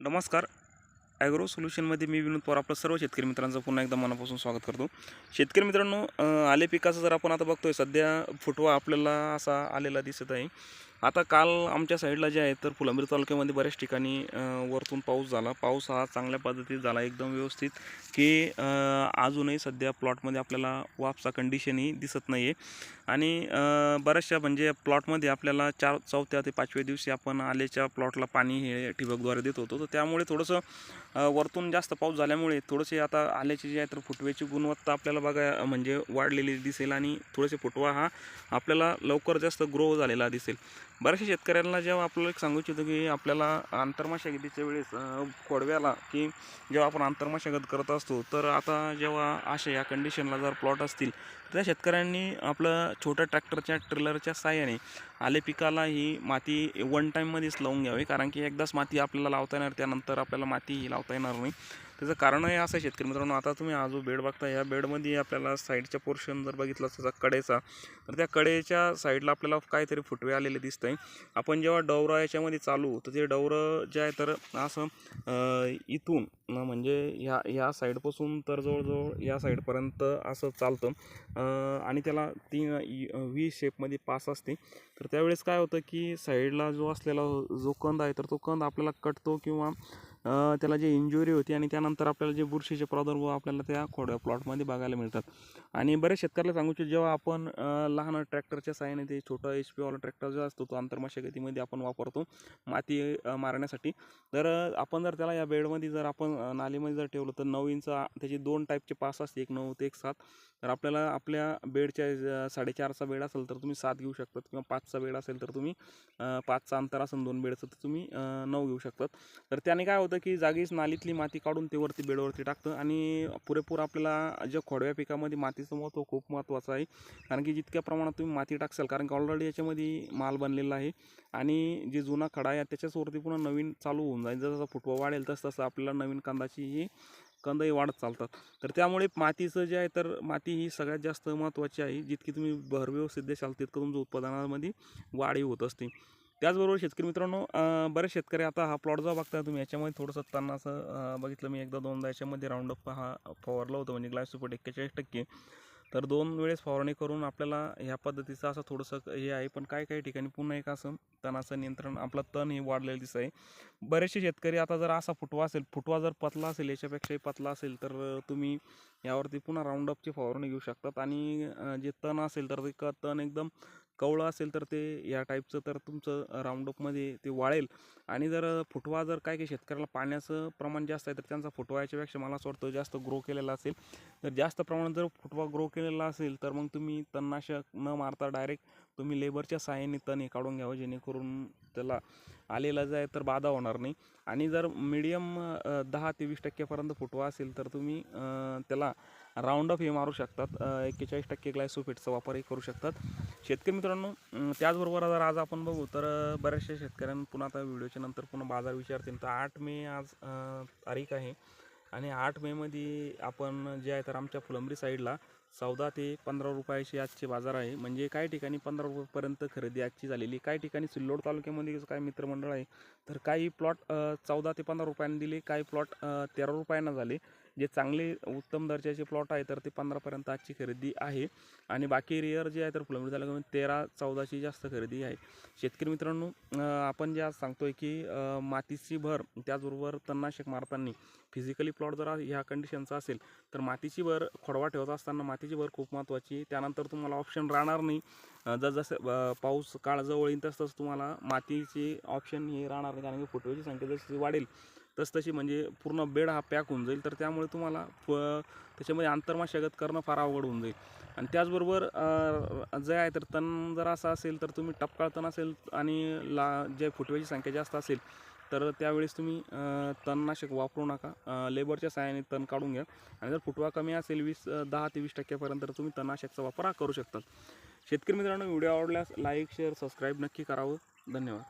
नमस्कार. ॲग्रो सोल्युशनमध्ये मी विनोद पवार आपलं सर्व शेतकरी मित्रांचं पुन्हा एकदा मनापासून स्वागत करतो. शेतकरी मित्रांनो आले पिकाचं जर आपण आता बघतोय सध्या फुटवा आपल्याला असा आलेला दिसत आहे. आता काल आमच्या साईडला जे आहे तर फुलंब्री तालुक्यामध्ये बऱ्याच ठिकाणी वरतून पाऊस झाला. पाऊस हा चांगल्या पद्धतीत झाला एकदम व्यवस्थित की अजूनही सध्या प्लॉटमध्ये आपल्याला वापसा कंडिशनही दिसत नाही आहे आणि बऱ्याचशा म्हणजे प्लॉटमध्ये आपल्याला चार चौथ्या ते पाचव्या दिवशी आपण आलेच्या प्लॉटला पाणी हे ठिबकद्वारे देत होतो. तर त्यामुळे थोडंसं वरतून जास्त पाऊस झाल्यामुळे थोडेसे आता आल्याचे जे आहे तर फुटव्याची गुणवत्ता आपल्याला बघा म्हणजे वाढलेली दिसेल आणि थोडेसे फुटवा हा आपल्याला लवकर जास्त ग्रो झालेला दिसेल. बऱ्याचशा शेतकऱ्यांना जेव्हा आपल्याला एक सांगू इच्छितो की आपल्याला आंतरमशागतीच्या वेळेस कोडव्याला खोडव्याला की जेव्हा आपण आंतरमशागत करत असतो तर आता जेव्हा अशा या कंडिशनला जर प्लॉट असतील तर त्या शेतकऱ्यांनी आपलं छोट्या ट्रॅक्टरच्या ट्रेलरच्या साह्याने आले पिकाला ही माती वन टाईममध्येच लावून घ्यावी कारण की एकदाच माती आपल्याला लावता येणार त्यानंतर आपल्याला माती ही लावता येणार नाही. त्याचं कारणही असं आहे शेतकरी मित्रांनो आता तुम्ही हा जो बेड बघता या बेडमध्ये आपल्याला साईडचा पोर्शन जर बघितला त्याचा कडेचा तर त्या कडेच्या साईडला आपल्याला काहीतरी फुटवे आलेले दिसत आहे आपण जेव्हा डवरा याच्यामध्ये चालू तर ते डवरं जे आहे तर असं इथून म्हणजे ह्या ह्या साईडपासून तर जवळजवळ या साईडपर्यंत असं चालतं. आणि त्याला ती व्ही शेपमध्ये पास असते. तर त्यावेळेस काय होतं की साईडला जो असलेला जो कंद आहे तर तो कंद आपल्याला कटतो किंवा त्याला जे इंजुरी होती आणि त्यानंतर आपल्याला जे बुरशीचे प्रादुर्भाव आपल्याला त्या खोड्या प्लॉटमध्ये बघायला मिळतात. आणि बरेच शेतकऱ्याला सांगू इच्छितो जेव्हा आपण लहान ट्रॅक्टरच्या साहाय्याने ते छोटा एच पीवाला ट्रॅक्टर जो असतो तो आंतरमशागतीमध्ये आपण वापरतो माती मारण्यासाठी. तर आपण जर त्याला या बेडमध्ये जर आपण नालीमध्ये जर ठेवलं तर नऊ इंच त्याचे दोन टाईपचे पास असते एक नऊ ते एक सात. तर आपल्याला आपल्या बेडच्या साडेचारचा बेड असेल तर तुम्ही सात घेऊ शकतात किंवा पाचचा बेड असेल तर तुम्ही पाचचा अंतर असेल दोन बेडचं तर तुम्ही नऊ घेऊ शकतात. तर त्याने काय होतं की जागीच नालीतली माती काढून ते वरती बेडवरती टाकतं आणि पुरेपूर आपल्याला ज्या खोडव्या पिकामध्ये मातीचं महत्त्व खूप महत्त्वाचं आहे. कारण की जितक्या प्रमाणात तुम्ही माती टाकसाल कारण की ऑलरेडी याच्यामध्ये माल बनलेला आहे आणि जे जुना खडा आहे त्याच्याचवरती पुन्हा नवीन चालू होऊन जाईल. जसं फुटवा वाढेल तसं तसं आपल्याला नवीन कांदाची ही कंदही वाढत चालतात. तर त्यामुळे मातीचं जे आहे तर माती ही सगळ्यात जास्त महत्त्वाची आहे. जितकी तुम्ही भरव्यवस्थित देशाल तितकं तुमचं उत्पादनामध्ये वाढही होत असते. त्याचबरोबर शेतकरी मित्रांनो बरेच शेतकरी आता हा प्लॉट जो बघता तुम्ही याच्यामध्ये थोडंसं त्यांना असं बघितलं मी एकदा दोनदा याच्यामध्ये राऊंडअप हा फवारलं होतं म्हणजे ग्लायसोपोट एक्केचाळीस टक्के. तर दोन वेळेस फवारणी करून आपल्याला ह्या पद्धतीचं असं थोडंसं हे आहे पण काही काही ठिकाणी पुन्हा एक असं तणाचं नियंत्रण आपलं तण हे वाढलेलं दिसत आहे बरेचसे शेतकरी आता जर असा फुटवा असेल फुटवा जर पतला असेल याच्यापेक्षाही पतला असेल तर तुम्ही यावरती पुन्हा राऊंडअपची फवारणी घेऊ शकतात. आणि जे तण असेल तर ते क तण एकदम कवळं असेल तर ते या टाईपचं तर तुमचं राऊंडअपमध्ये ते वाळेल. आणि जर फुटवा जर काय काही शेतकऱ्याला पाण्याचं प्रमाण जास्त आहे तर त्यांचा फुटवा याच्यापेक्षा मला असं वाटतं जास्त ग्रो केलेला असेल. तर जास्त प्रमाणात जर फुटवा ग्रो केलेला असेल तर मग तुम्ही तणनाशक न मारता डायरेक्ट तुम्ही लेबरच्या सहाय्याने तण हे काढून घ्यावं जेणेकरून त्याला आलेला जाय आहे तर बाधा होणार नाही. आणि जर मिडियम दहा ते वीस टक्क्यापर्यंत फुटवा असेल तर तुम्ही त्याला राऊंडअप हे मारू शकतात. एक्केचाळीस टक्के ग्लायसोफेटचा वापरही करू शकतात. शेतकरी मित्रांनो त्याचबरोबर जर आज आपण बघू तर बऱ्याचशा शेतकऱ्यांना पुन्हा आता व्हिडिओच्या नंतर पुन्हा बाजार विचारतील. तर आठ मे आज तारीख आहे. आणि आठ मेमध्ये आपण जे आहे तर आमच्या फुलंबरी साईडला चौदा ते पंधरा रुपयाची आजचे बाजार आहे. म्हणजे काही ठिकाणी पंधरा रुपयापर्यंत खरेदी आजची झालेली काही ठिकाणी सिल्लोड तालुक्यामध्ये काही मित्रमंडळ आहे? तर काही प्लॉट चौदा ते पंधरा रुपयांना दिले काही प्लॉट तेरा रुपयांना झाले. जे चांगले उत्तम दर्जाचे प्लॉट आहे तर ते पंधरापर्यंत आजची खरेदी आहे. आणि बाकी रिअर जे आहे तर फुलंब्री म्हणजे तालुक्यामध्ये तेरा चौदाची जास्त खरेदी आहे. शेतकरी मित्रांनो आपण जे आज सांगतोय की मातीची भर त्याचबरोबर तणनाशक मारताना फिजिकली प्लॉट जर ह्या कंडिशनचा असेल तर मातीची भर खोडवा ठेवत असताना मातीची भर खूप महत्त्वाची त्यानंतर तुम्हाला ऑप्शन राहणार नाही. अं, जसजसं पाऊस काळ जवळ येईल तस तसं तुम्हाला मातीचे ऑप्शन हे राहणार नाही. कारण की फुटव्याची संख्या जशी वाढेल तसतशी म्हणजे पूर्ण बेड हा पॅक होऊन जाईल. तर त्यामुळे तुम्हाला प त्याच्यामध्ये आंतरमशागत करणं फार अवघड होऊन जाईल. आणि त्याचबरोबर जे आहे तर तण जर असं असेल तर तुम्ही टपकाळ तण असेल आणि ला जे फुटव्याची संख्या जास्त असेल तर त्यावेळेस तुम्ही तणनाशक वापरू नका. लेबरच्या साहाय्याने तण काढून घ्या. आणि जर फुटवा कमी असेल वीस दहा ते वीस टक्क्यापर्यंत तर तुम्ही तणनाशकचा वापर हा करू शकता शेतकरी मित्रांनो व्हिडिओ आवडल्यास लाईक शेअर सबस्क्राईब नक्की करावं. धन्यवाद.